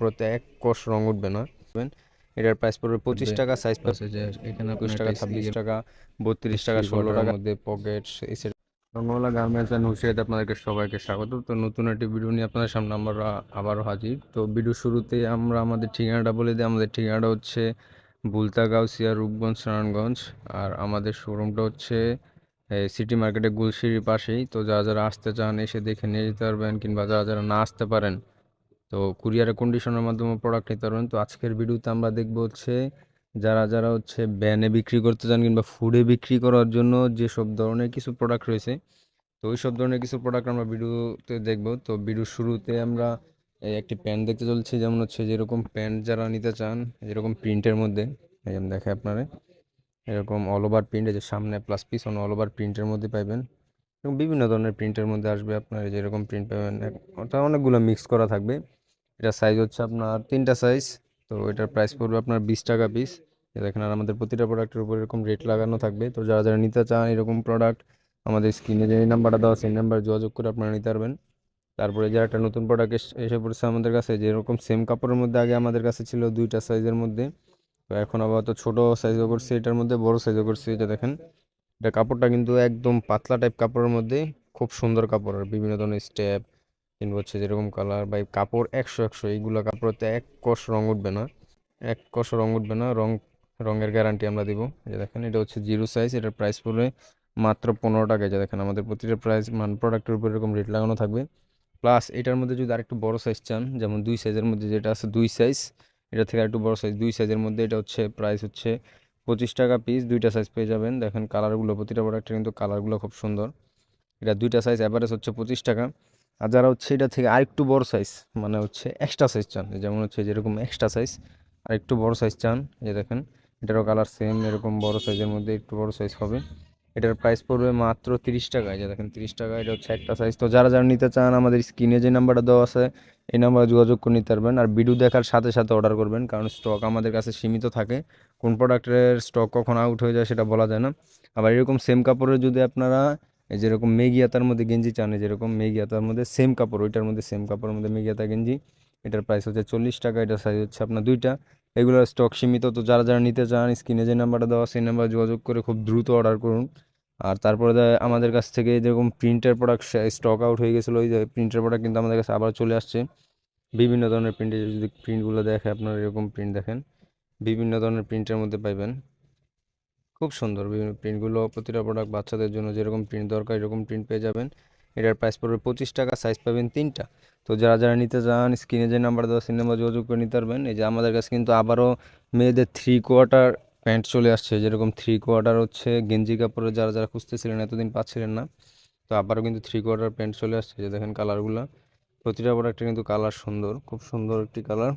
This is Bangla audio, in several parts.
কাপড়তে এক কষ রং উঠবে না। এটার প্রাইস পড়বে পঁচিশ। টাকা সাইজ আছে যে এখানে একুশ টাকা ছাব্বিশ টাকা বত্রিশ টাকা ষোলো টাকার মধ্যে পকেট রঙওয়ালা গার্মেন্টস অ্যান্ড হুশিয়াতে আপনাদেরকে সবাইকে স্বাগত। তো নতুন একটি ভিডিও নিয়ে আপনাদের সামনে আমরা আবারও হাজির। তো ভিডিও শুরুতে আমরা আমাদের ঠিকানাটা বলে দিই। আমাদের ঠিকানাটা হচ্ছে বুলতা গাউসিয়া রূপগঞ্জ নারায়ণগঞ্জ। আর আমাদের শোরুমটা হচ্ছে সিটি মার্কেটে গুলশিরির পাশেই। তো যারা যারা আসতে চান এসে দেখে নিয়ে যেতে পারবেন কিংবা যারা যারা না আসতে পারেন তো কুরিয়ারের কন্ডিশনের মাধ্যমে প্রোডাক্ট নিতে পারবেন। তো আজকের ভিডিওতে আমরা দেখব হচ্ছে, যারা যারা হচ্ছে ব্যানে বিক্রি করতে চান কিংবা ফুডে বিক্রি করার জন্য যেসব ধরনের কিছু প্রোডাক্ট রয়েছে, তো ওই সব ধরনের কিছু প্রোডাক্ট আমরা ভিডিওতে দেখব। তো ভিডিওর শুরুতে আমরা একটি প্যান্ট দেখতে চলছি, যেমন হচ্ছে যেরকম প্যান্ট যারা নিতে চান যেরকম প্রিন্টের মধ্যে যেমন দেখে আপনারা, এরকম অল ওভার প্রিন্ট যে সামনে প্লাস পিস পিছনে অল ওভার প্রিন্টের মধ্যে পাইবেন। এবং বিভিন্ন ধরনের প্রিন্টের মধ্যে আসবে আপনার যেরকম প্রিন্ট পাবেন ওটা অনেকগুলো মিক্স করা থাকবে। এটা সাইজ হচ্ছে আপনার তিনটা সাইজ তো এটার প্রাইস পড়বে আপনার বিশ টাকা পিস দেখেন আর আমাদের প্রতিটা প্রোডাক্টের উপর এরকম রেট লাগানো থাকবে। তো যারা যারা নিতে চান এরকম প্রোডাক্ট আমাদের স্ক্রিনে যে নাম্বারটা দেওয়া সেই নাম্বারে যোগাযোগ করে আপনারা নিতে পারবেন। তারপরে যে একটা নতুন প্রোডাক্ট এসে পড়েছে আমাদের কাছে যেরকম সেম কাপড়ের মধ্যে আগে আমাদের কাছে ছিল দুইটা সাইজের মধ্যে, তো এখন আবার তো ছোটো সাইজও করছি, এটার মধ্যে বড় সাইজও করছি এটা দেখেন। এটা কাপড়টা কিন্তু একদম পাতলা টাইপ কাপড়ের মধ্যে, খুব সুন্দর কাপড় আর বিভিন্ন ধরনের স্টেপ কিংবা হচ্ছে যেরকম কালার বা কাপড় একশো একশো, এইগুলো কাপড়তে এক কষ রং উঠবে না। এক কষ রং উঠবে না, রং, রঙের গ্যারান্টি আমরা দিব। যে দেখেন, এটা হচ্ছে জিরো সাইজ এটার প্রাইস পড়বে মাত্র পনেরো টাকা। যে দেখেন, আমাদের প্রতিটা প্রাইস মান প্রোডাক্টের উপর এরকম রেট লাগানো থাকবে। প্লাস এটার মধ্যে যদি আরেকটু বড় সাইজ চান, যেমন দুই সাইজের মধ্যে যেটা আছে দুই সাইজ এটা থেকে আরেকটু বড় সাইজ দুই সাইজের মধ্যে এটা হচ্ছে প্রাইস হচ্ছে পঁচিশ টাকা পিস দুইটা সাইজ পেয়ে যাবেন। দেখেন কালারগুলো প্রতিটা প্রোডাক্টের কিন্তু কালারগুলো খুব সুন্দর। এটা দুইটা সাইজ অ্যাভারেজ হচ্ছে পঁচিশ টাকা। আর যারা হচ্ছে এটা থেকে আরেকটু বড় সাইজ মানে হচ্ছে এক্সট্রা সাইজ চান যেমন হচ্ছে যেরকম এক্সট্রা সাইজ আর একটু বড় সাইজ চান, এই দেখেন, এটারও কালার সেম এরকম বড় সাইজের মধ্যে একটু বড় সাইজ হবে। এটার প্রাইস পড়বে মাত্র তিরিশ টাকা, এই যে দেখেন, তিরিশ টাকা, এটা হচ্ছে একটা সাইজ তো যারা যারা নিতে চান, আমাদের স্ক্রিনে যে নাম্বারটা দেওয়া আছে, এই নাম্বারে যোগাযোগ করে নিতে পারবেন। আর ভিডিও দেখার সাথে সাথে অর্ডার করবেন, কারণ স্টক আমাদের কাছে সীমিত থাকে। কোন প্রোডাক্টের স্টক কখন আউট হয়ে যায় সেটা বলা যায় না। আবার এরকম সেম কাপড়ের যদি আপনারা যেরকম মেগিয়াতার মধ্যে গেঞ্জি চান যেরকম মেগিয়াতার মধ্যে সেম কাপড়, ওইটার মধ্যে সেম কাপড়ের মধ্যে মেগিয়াতা গেঞ্জি। এটার প্রাইস হচ্ছে চল্লিশ টাকা, এটার সাইজ হচ্ছে আপনার দুইটা এগুলোর স্টক সীমিত, তো যারা যারা নিতে চান, স্ক্রিনে যে নাম্বারটা দেওয়া সেই নাম্বার যোগাযোগ করে খুব দ্রুত অর্ডার করুন। আর তারপরে আমাদের কাছ থেকে যেরকম প্রিন্টের প্রোডাক্ট স্টক আউট হয়ে গেছিল ওই যে প্রিন্টের প্রোডাক্ট কিন্তু আমাদের কাছে আবার চলে আসছে। বিভিন্ন ধরনের প্রিন্টের যদি প্রিন্টগুলো দেখে আপনারা এরকম প্রিন্ট দেখেন, বিভিন্ন ধরনের প্রিন্টের মধ্যে পাইবেন। খুব সুন্দর। বিভিন্ন প্রিন্টগুলো প্রতিটা প্রোডাক্ট বাচ্চাদের জন্য যেরকম প্রিন্ট দরকার, এরকম প্রিন্ট পেয়ে যাবেন। এটার প্রাইস পড়বে পঁচিশ টাকা সাইজ পাবেন তিনটা। তো যারা যারা নিতে চান স্ক্রিনে যে নাম্বার দেওয়া সেই নাম্বার যোগাযোগ করে নিতে পারবেন। এই যে আমাদের কাছে কিন্তু আবারও মেয়েদের থ্রি কোয়ার্টার প্যান্ট চলে আসছে। যেরকম থ্রি কোয়ার্টার হচ্ছে, গেঞ্জি কাপড়ের যারা যারা খুঁজতেছিলেন, এতদিন পাচ্ছিলেন না। তো আবারও কিন্তু থ্রি কোয়ার্টার প্যান্ট চলে আসছে। যে দেখেন কালারগুলো প্রতিটা প্রোডাক্টের কিন্তু কালার সুন্দর, খুব সুন্দর একটি কালার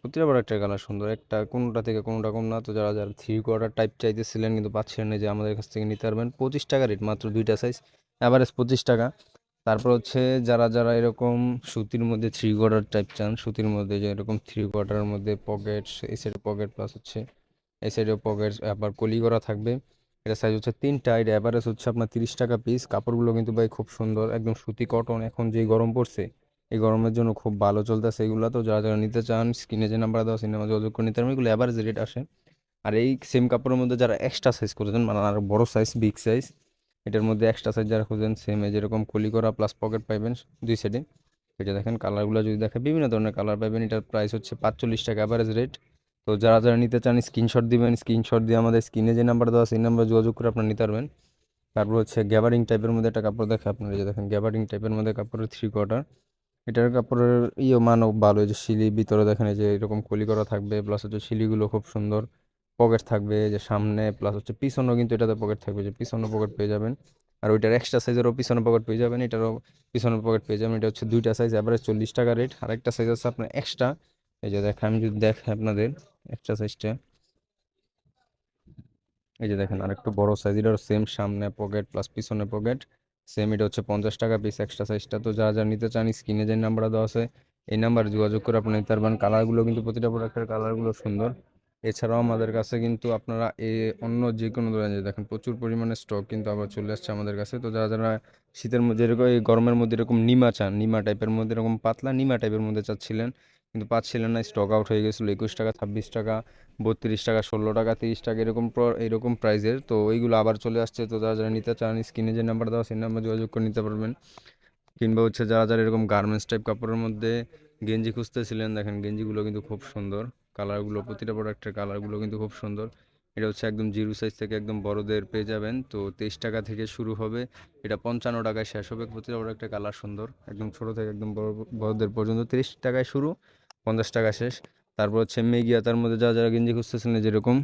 প্রতিটা প্রোডাক্টের কালার সুন্দর। একটা কোনোটা থেকে কোনোটা কম না। তো যারা যারা থ্রি কোয়ার্টার টাইপ চাইতেছিলেন কিন্তু পাচ্ছিলেন না যে আমাদের কাছ থেকে নিতে পারবেন, পঁচিশ টাকা রেট মাত্র দুইটা সাইজ অ্যাভারেজ পঁচিশ টাকা। তারপর হচ্ছে যারা যারা এরকম সুতির মধ্যে থ্রি কোয়ার্টার টাইপ চান, সুতির মধ্যে যে এরকম থ্রি কোয়ার্টারের মধ্যে পকেট এই সাইডে পকেট প্লাস হচ্ছে, এই সাইডেও পকেট আবার কলি করা থাকবে। এটা সাইজ হচ্ছে তিনটা, এটা অ্যাভারেজ হচ্ছে আপনার তিরিশ টাকা পিস কাপড়গুলো কিন্তু ভাই খুব সুন্দর, একদম সুতি কটন এখন যে গরম পড়ছে এই গরমের জন্য খুব ভালো চলতেছে। এগুলো তো যারা যারা নিতে চান স্ক্রিনে যে নাম্বার দেওয়া সিনেমা যোগাযোগ করে নিতে পারবেন এগুলো অ্যাভারেজ রেট আসে। আর এই সেম কাপড়ের মধ্যে যারা এক্সট্রা সাইজ করেছেন মানে আর বড় সাইজ বিগ সাইজ এটার মধ্যে এক্সট্রা সাইজ যারা খুঁজেন সেম যেরকম কলি করা প্লাস পকেট পাইবেন দুই সাইডে এটা দেখেন কালারগুলো যদি দেখেন, বিভিন্ন ধরনের কালার পাবেন এটার প্রাইস হচ্ছে পাঁচচল্লিশ টাকা অ্যাভারেজ রেট তো যারা যারা নিতে চান স্ক্রিনশট দিবেন স্ক্রিনশট দিয়ে আমাদের স্ক্রিনে যে নাম্বার দেওয়া সেই নাম্বার যোগাযোগ করে আপনারা নিতে পারবেন। তারপর হচ্ছে গ্যাবারিং টাইপের মধ্যে একটা কাপড় দেখে আপনারা যে দেখেন গ্যাবারিং টাইপের মধ্যে কাপড়ের থ্রি কোয়ার্টার এটার কাপড়ের ইয়ে মানও ভালো যে শিলি ভিতরে দেখেন যে এরকম কলি করা থাকবে প্লাস হচ্ছে শিলিগুলো খুব সুন্দর পকেট থাকবে যে সামনে প্লাস হচ্ছে পিছনেও কিন্তু এটাতে পকেট থাকবে, যে পিছনে পকেট পেয়ে যাবেন। আর ওইটার এক্সট্রা সাইজেরও পিছনে পকেট পেয়ে যাবেন, এটারও পিছনে পকেট পেয়ে যাবেন, এটা হচ্ছে দুইটা সাইজ অ্যাভারেজ চল্লিশ টাকা রেট আর একটা সাইজ আছে আপনার এক্সট্রা এই যে দেখেন, আমি যদি দেখাই আপনাদের এক্সট্রা সাইজটা এই যে দেখেন আর একটু বড় সাইজ এটার সেম সামনে পকেট প্লাস পিছনে পকেট সেম এটা হচ্ছে পঞ্চাশ টাকা পিস এক্সট্রা সাইজটা তো যারা যারা নিতে চান স্ক্রিনে যে নাম্বারটা দেওয়া আছে, এই নাম্বারে যোগাযোগ করে আপনি নিতে পারবেন। কালারগুলো কিন্তু প্রতিটা প্রোডাক্টের কালারগুলো সুন্দর। এছাড়াও আমাদের কাছে কিন্তু আপনারা এ অন্য যে কোনো ধরনের দেখেন প্রচুর পরিমাণে স্টক কিন্তু আবার চলে আসছে আমাদের কাছে। তো যারা যারা শীতের মধ্যে এরকম এই গরমের মধ্যে এরকম নিমা চান, নিমা টাইপের মধ্যে, এরকম পাতলা নিমা টাইপের মধ্যে চাচ্ছিলেন কিন্তু পাচ্ছিলেন না স্টক আউট হয়ে গেছিল একুশ টাকা, ছাব্বিশ টাকা, বত্রিশ টাকা, ষোলো টাকা, তিরিশ টাকা, এরকম এরকম প্রাইজের তো ওইগুলো আবার চলে আসছে। তো যারা যারা নিতে চান, স্ক্রিনে যে নাম্বার দেওয়া সেই নাম্বার যোগাযোগ করে নিতে পারবেন। কিংবা হচ্ছে যারা যারা এরকম গার্মেন্টস টাইপ কাপড়ের মধ্যে গেঞ্জি খুঁজতেছিলেন, দেখেন গেঞ্জিগুলো কিন্তু খুব সুন্দর। কালারগুলো প্রতিটা প্রোডাক্টের কালারগুলো কিন্তু খুব সুন্দর। এটা হচ্ছে একদম জিরো সাইজ থেকে একদম বড়দের পেয়ে যাবেন। তো তেইশ টাকা থেকে শুরু হবে। এটা পঞ্চান্ন টাকায় শেষ হবে। প্রতিটা প্রোডাক্টের কালার সুন্দর। একদম ছোট থেকে একদম বড়, বড়দের পর্যন্ত। তিরিশ টাকায় শুরু। পঞ্চাশ টাকা শেষ। তারপর হচ্ছে মেগিয়াতার মধ্যে যা, যারা গেঞ্জি খুঁজতেছিলেন যেরকম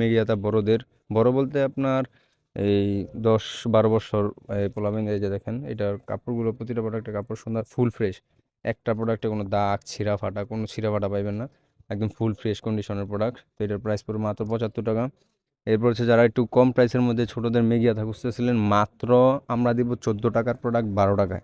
মেগিয়াতা বড়দের। বড় বলতে আপনার এই দশ বারো বছর পোলাবেন এই যে দেখেন, এটার কাপড়গুলো, প্রতিটা প্রোডাক্টের কাপড় সুন্দর ফুল ফ্রেশ একটা প্রোডাক্টে কোনো দাগ, ছিঁড়া ফাটা, কোনো ছিঁড়া ফাটা পাইবেন না। একদম ফুল ফ্রেশ কন্ডিশনের প্রোডাক্ট তো এটার প্রাইস পড়বে মাত্র পঁচাত্তর টাকা। এরপর হচ্ছে যারা একটু কম প্রাইসের মধ্যে ছোটোদের মেগিয়াথা খুঁজতেছিলেন, মাত্র আমরা দিব চোদ্দ টাকার প্রোডাক্ট বারো টাকায়।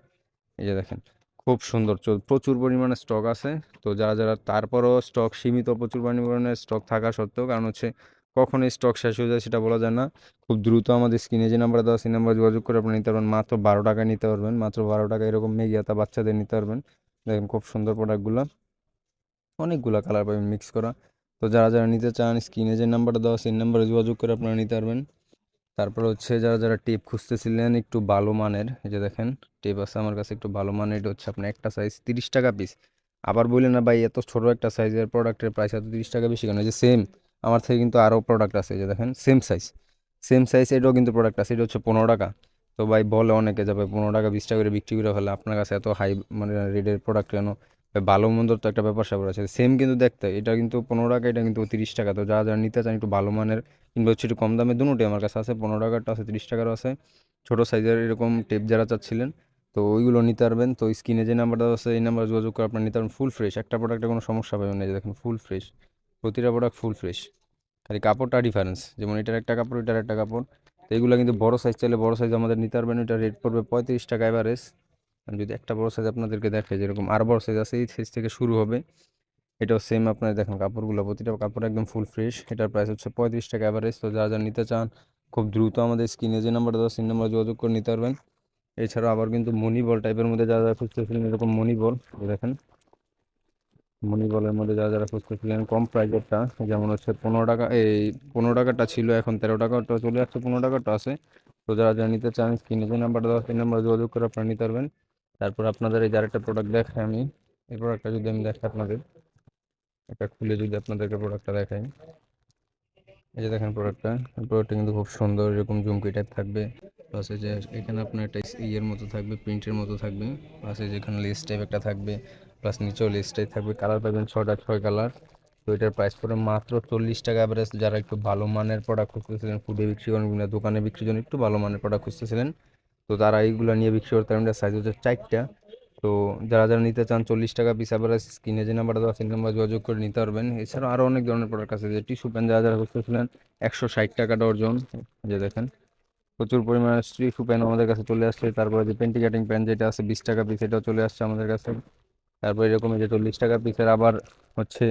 এই যে দেখেন খুব সুন্দর। প্রচুর পরিমাণে স্টক আছে। তো যারা যারা, তারপরও স্টক সীমিত, প্রচুর পরিমাণে স্টক থাকা সত্ত্বেও, কারণ হচ্ছে কখন এই স্টক শেষ হয়ে যায় সেটা বলা যায় না। খুব দ্রুত আমাদের স্ক্রিনে যে নাম্বার দেওয়া সেই নাম্বার যোগাযোগ করে আপনি নিতে পারবেন। মাত্র বারো টাকায় নিতে পারবেন। মাত্র বারো টাকা এরকম মেগিয়াতা বাচ্চাদের নিতে পারবেন। দেখেন খুব সুন্দর প্রোডাক্টগুলো অনেকগুলো কালার পাবেন মিক্স করা। তো যারা যারা নিতে চান, স্ক্রিনে যে নাম্বারটা দেওয়া সেই নাম্বারে যোগাযোগ করে আপনারা নিতে পারবেন। তারপর হচ্ছে যারা যারা টেপ খুঁজতেছিলেন একটু ভালো মানের, এই যে দেখেন, টেপ আছে আমার কাছে একটু ভালো মানের, এটা হচ্ছে আপনার একটা সাইজ তিরিশ টাকা পিস আবার বললেন না ভাই, এত ছোটো একটা সাইজের প্রোডাক্টের প্রাইস এত তিরিশ টাকা বেশি কেন? যে সেম আমার থেকে কিন্তু আরও প্রোডাক্ট আছে যে দেখেন সেম সাইজ সেম সাইজ এটাও কিন্তু প্রোডাক্ট আছে, এটা হচ্ছে পনেরো টাকা। তো ভাই বলে অনেকে যাবে পনেরো টাকা, বিশ টাকা করে বিক্রি করে ফেলে, আপনার কাছে এত হাই মানে রেটের প্রোডাক্ট কেন? ভালো মন্দর তো একটা ব্যাপার স্যাপার আছে। সেম কিন্তু দেখতে, এটা কিন্তু পনেরো টাকা, এটা কিন্তু তিরিশ টাকা। তো যারা যারা নিতে চান একটু ভালো মানের কিংবা হচ্ছে একটু কম দামে দুটোই আমার কাছে আছে, পনেরো টাকারটা আছে, তিরিশ টাকারও আছে। ছোটো সাইজের এরকম টেপ যারা চাচ্ছিলেন, তো ওইগুলো নিতে পারবেন। তো স্ক্রিনে যে নাম্বারটা আছে, এই নাম্বার যোগাযোগ করে আপনার নিতে পারবেন ফুল ফ্রেশ একটা প্রোডাক্টে কোনো সমস্যা পাবেন না যে দেখেন ফুল ফ্রেশ প্রতিটা প্রোডাক্ট ফুল ফ্রেশ খালি কাপড়টা ডিফারেন্স যেমন এটার একটা কাপড়, এটার একটা কাপড়। তো এগুলো কিন্তু বড় সাইজ চাইলে বড় সাইজ আমাদের নিতে পারবেন। এটা রেট পড়বে পঁয়ত্রিশ টাকা এভারেজ যদি একটা বড় সাইজ আপনাদেরকে দেখে যেরকম আর বড় সাইজ আছে, এই সাইজ থেকে শুরু হবে। এটাও সেম আপনার দেখেন কাপড়গুলো, প্রতিটা কাপড় একদম ফুল ফ্রেশ এটার প্রাইস হচ্ছে পঁয়ত্রিশ টাকা অ্যাভারেজ তো যারা যারা নিতে চান, খুব দ্রুত আমাদের স্ক্রিনে যে নাম্বার দেওয়া সেই নাম্বার যোগাযোগ করে নিতে পারবেন। এছাড়াও আবার কিন্তু মনি বল টাইপের মধ্যে যারা যারা খুঁজতেছিলেন এরকম মনি বল দেখেন। মনি বলের মধ্যে যারা যারা খুঁজতেছিলেন কম প্রাইজেরটা যেমন হচ্ছে পনেরো টাকা, এই পনেরো টাকাটা ছিল, এখন তেরো টাকাটা চলে আসছে, পনেরো টাকাটা আছে। তো যারা যারা নিতে চান, স্ক্রিনে যে নাম্বার দেওয়া সেই নাম্বার যোগাযোগ করে আপনারা নিতে পারবেন। তারপর আপনাদের এই যার একটা প্রোডাক্ট দেখাই আমি। এই প্রোডাক্টটা যদি আমি দেখাই আপনাদের, এটা খুলে যদি আপনাদেরকে প্রোডাক্টটা দেখাই। এই যে দেখেন প্রোডাক্টটা প্রোডাক্টটা কিন্তু খুব সুন্দর, এরকম জুমকি টাইপ থাকবে। প্লাস এই যে এখানে আপনার একটা ইয়ের মতো থাকবে প্রিন্টের মতো থাকবে। প্লাস এই যে এখানে লেস টাইপ একটা থাকবে। প্লাস নিচেও লেস টাইপ থাকবে। কালার পাবেন ছটা ছয় কালার তো এটার প্রাইস পড়ে মাত্র চল্লিশ টাকা অ্যাভারেজ যারা একটু ভালো মানের প্রোডাক্ট খুঁজতেছিলেন ফুডে বিক্রি করেন দোকানে বিক্রির জন্য একটু ভালো মানের প্রোডাক্ট খুঁজতেছিলেন তো তারা এইগুলো নিয়ে বিক্রি করতে পারেন সাইজ হচ্ছে চারটা। তো যারা যারা নিতে চান চল্লিশ টাকা পিস আবার স্ক্রিনে যে নাম্বার দেওয়া সেই নাম্বার যোগাযোগ করে নিতে পারবেন। এছাড়াও আরও অনেক ধরনের প্রোডাক্ট আছে, যে টিস্যু প্যান যারা যারা খুঁজতেছিলেন একশো ষাট টাকা ডর্জন যে দেখেন। প্রচুর পরিমাণে টিস্যু প্যান আমাদের কাছে চলে আসছে। তারপরে যে পেন্টি কাটিং প্যান যেটা আছে, বিশ টাকা পিস এটাও চলে আসছে আমাদের কাছে। তারপর এরকম যে চল্লিশ টাকা পিসের আবার হচ্ছে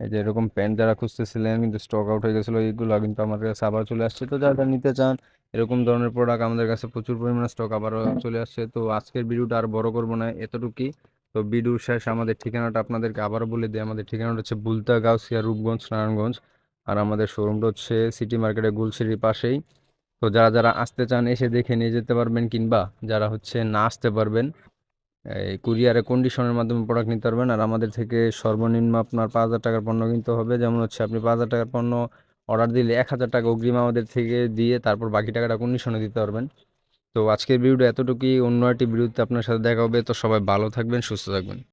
এই যে এরকম প্যান্ট যারা খুঁজতেছিলেন, কিন্তু স্টক আউট হয়ে গেছিল, এইগুলো কিন্তু আমাদের কাছে আবার চলে আসছে। তো যারা নিতে চান, এরকম ধরনের প্রোডাক্ট আমাদের কাছে প্রচুর পরিমাণে স্টক আবারও চলে আসছে। তো আজকের ভিডিওটা আর বড় করব না, এতটুকুই। তো ভিডিওর শেষ আমাদের ঠিকানাটা আপনাদেরকে আবারও বলে দিই। আমাদের ঠিকানাটা হচ্ছে বুলতা গাউসিয়া রূপগঞ্জ, নারায়ণগঞ্জ। আর আমাদের শোরুমটা হচ্ছে সিটি মার্কেটের গুলশিরির পাশেই। তো যারা যারা আসতে চান, এসে দেখে নিয়ে যেতে পারবেন, কিংবা যারা হচ্ছে না আসতে পারবেন এই কুরিয়ারে কন্ডিশনের মাধ্যমে প্রোডাক্ট নিতে পারবেন। আর আমাদের থেকে সর্বনিম্ন আপনার পাঁচ হাজার টাকার পণ্য কিনতে হবে। যেমন হচ্ছে আপনি পাঁচ হাজার টাকার পণ্য অর্ডার দিলে এক হাজার টাকা অগ্রিম আমাদের থেকে দিয়ে তারপর বাকি টাকাটা কন্ডিশনে দিতে পারবেন। তো আজকের ভিডিওটা এতটুকুই। অন্য একটি ভিডিওতে আপনার সাথে দেখা হবে। তো সবাই ভালো থাকবেন, সুস্থ থাকবেন।